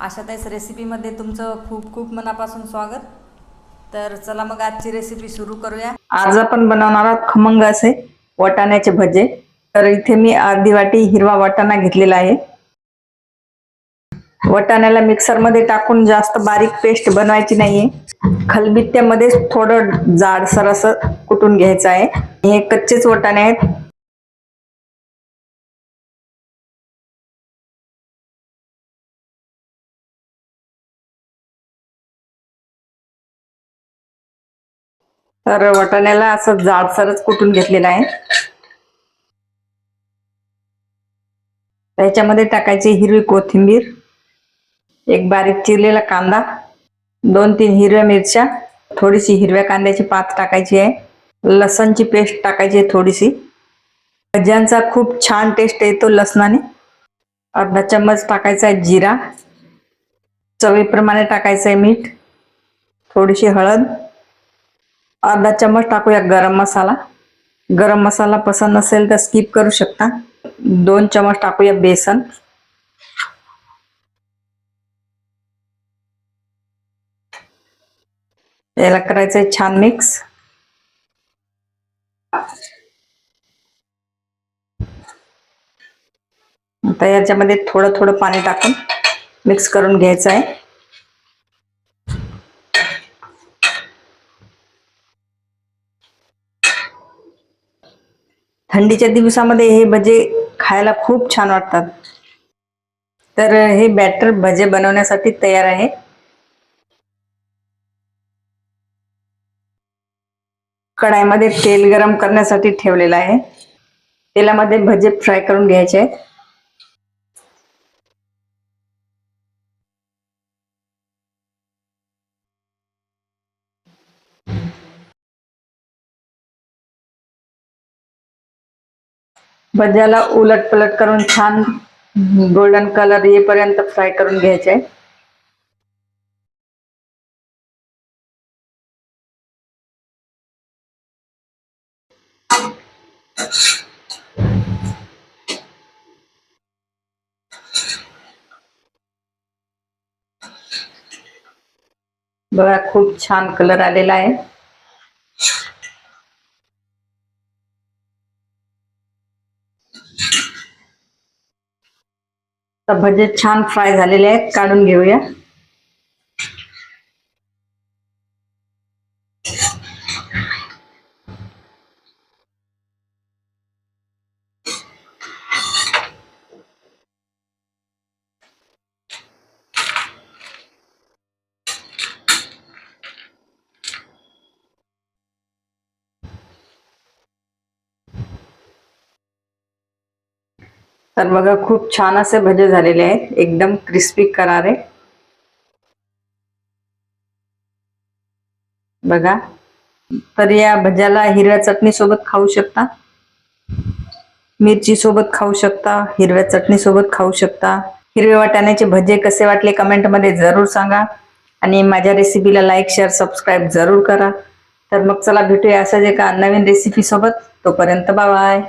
आशाताईस रेसिपीमध्ये तुमचं खूप खूप मनापासून स्वागत. तर चला मग आजची रेसिपी सुरू करूया. आज आपण बनवणार आहोत खमंग असे वाटाण्याचे भजे. तर इथे मी अर्धी वाटी हिरवा वाटाणा घेतलेला आहे. वाटाण्याला मिक्सरमध्ये टाकून जास्त बारीक पेस्ट बनवायची नाहीये. खलबित्त्यामध्ये थोडं जाडसर असं कुटून घ्यायचं आहे. हे कच्चेच वाटाणे आहेत. तर वाटाण्याला असं जाडसरच कुटून घेतलेलं आहे. त्याच्यामध्ये टाकायची हिरवी कोथिंबीर एक बारीक चिरलेला कांदा दोन तीन हिरव्या मिरच्या थोडीशी हिरव्या कांद्याची पात टाकायची आहे. लसणची पेस्ट टाकायची आहे थोडीशी. भज्यांचा खूप छान टेस्ट येतो लसणाने. अर्धा चम्मच टाकायचा आहे जिरा. चवीप्रमाणे टाकायचं आहे मीठ. थोडीशी हळद. अर्धा चम्मच टाकूया गरम मसाला. गरम मसाला पसंत नसेल तर स्किप करू शकता. दोन चम्मच टाकूया बेसन. याला करायचंय छान मिक्स आता याच्यामध्ये थोडं थोडं पाणी टाकून मिक्स करून घ्यायचं आहे थंडीच्या दिवसामध्ये हे भजे खायला खूप छान वाटतात. तर हे बॅटर भजे बनवण्यासाठी तयार आहे. कढाईमध्ये तेल गरम करण्यासाठी ठेवलेलं आहे. तेलामध्ये भजे फ्राय करून घ्यायचे आहेत. भज्याला उलट पलट करून छान गोल्डन कलर येईपर्यंत फ्राय करून घ्यायचे. आहे बघा खूप छान कलर आलेला आहे. तर भजे छान फ्राय झालेले आहेत. काढून घेऊया. तर बघा खूप छान असे भजे झालेले आहेत. एकदम क्रिस्पी करारे. बघा तर या भज्याला हिरव्या चटणी सोबत खाऊ शकता. मिरची सोबत खाऊ शकता. हिरव्या चटणी सोबत खाऊ शकता. हिरवे वाटाण्याचे भजे कसे वाटले कमेंटमध्ये जरूर सांगा. आणि माझ्या रेसिपीला लाईक शेअर सबस्क्राईब जरूर करा. तर मग चला भेटूया असंच एका नवीन रेसिपी सोबत. तोपर्यंत बाय